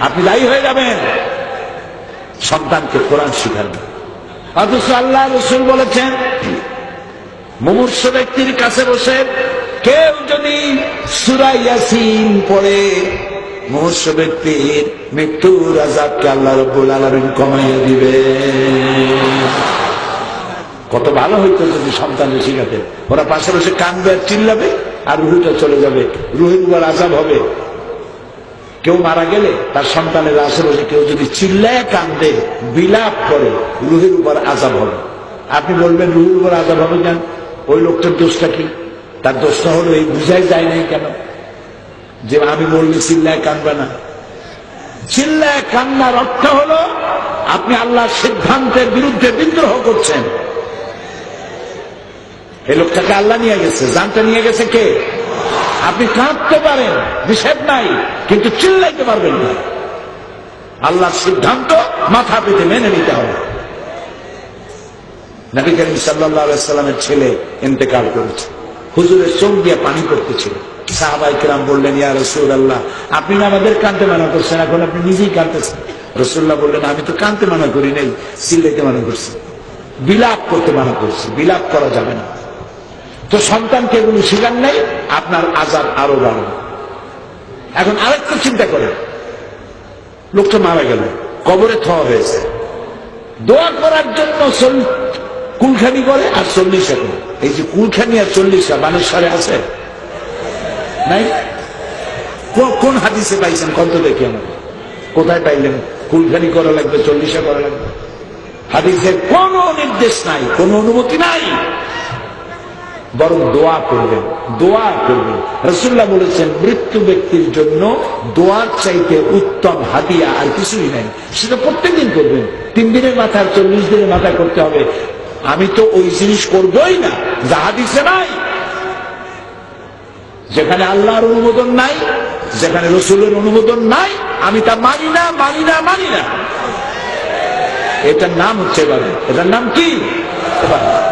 আপনি দায়ী হয়ে যাবেন। সন্তানকে কোরআন শিখাবেন। অথচ আল্লাহ রসুল বলেছেন, মুমূর্ষ ব্যক্তির কাছে বসে কেউ যদি সুরা ইয়াসিন পড়ে, মুমূর্ষ ব্যক্তির মৃত্যুর আজাবকে আল্লাহ রব্বুল আলমিন কমাইয়া দিবে। কত ভালো হইতো যদি সন্তানকে শিখাতে ওরা পাশে বসে কানবে আর চিল্লাবে আর রুহুটা চলে যাবে। রুহের উপর আজাব হবে। কেউ মারা গেলে তার সন্তানের আশেপাশে কেউ যদি চিল্লায় কান্দে, বিলাপ করে, রুহের উপর আজাব হবে। আপনি বলবেন, রুহের উপর আজাব হবে কেন? ওই লোকটার দোষটা কি? তার দোষটা হলো এই বুঝাই যায় নাই কেন? যে আমি বললে চিল্লায় কানবে না। চিল্লায় কান্নার অর্থ হলো, আপনি আল্লাহর সিদ্ধান্তের বিরুদ্ধে বিদ্রোহ করছেন। এই লোকটাকে আল্লাহ নিয়ে গেছে। জানটা নিয়ে গেছে কে? আপনি কাঁদতে পারেন, নিষেধ নাই, কিন্তু চিল্লাইতে পারবেন না। আল্লাহর সিদ্ধান্ত মাথা পেতে মেনে নিতে হবে। নবী করিম সাল্লামের ছেলে ইন্তেকাল করেছে। হুজুরের চোখ দিয়ে পানি পড়তেছিল। সাহাবাই কিরাম বললেন, ইয়া রসুল আল্লাহ আপনি না আমাদের কানতে মানা করছেন, এখন আপনি নিজেই কানতেছেন রসুল্লাহ বললেন, আমি তো কানতে মানা করি নাই, চিল্লাইতে মানা করছি। বিলাপ করতে মানা করছি, বিলাপ করা যাবে না। তো সন্তানকে এগুলো শিখান নাই, আপনার আজাব আরও বাড়বে এখন আরেকটা চিন্তা করেন। লোকটা মারা গেল, কবরে থওয়া হয়েছে। দোয়া করার জন্য কুলখানি করে আর চল্লিশা করে এই যে কুলখানি আর চল্লিশা বানেশ্বরে আছে? নাই? কোন হাদিসে পাইছেন? কত দেখি আমাকে। কোথায় পাইলেন? কুলখানি করা লাগবে, চল্লিশা করা লাগবে। হাদিসের কোন নির্দেশ নাই, কোন অনুমতি নাই। বরং দোয়া করবেন দোয়া করবেন। রসুল্লাহ বলেছেন, মৃত্যু ব্যক্তির জন্য দোয়ার চাইতে উত্তম হাদিয়া আর কিছুই নাই। সেটা প্রত্যেকদিন করবেন। তিন দিনের আর চল্লিশ দিনের মাথায় করতে হবে। আমি তো ওই জিনিস করবই না, যা হাদিসে নাই। যেখানে আল্লাহর অনুমোদন নাই, যেখানে রসুলের অনুমোদন নাই, আমি তা মানি না মানি না মানি না। এটার নাম হচ্ছে এবার এটার নাম কি? এবার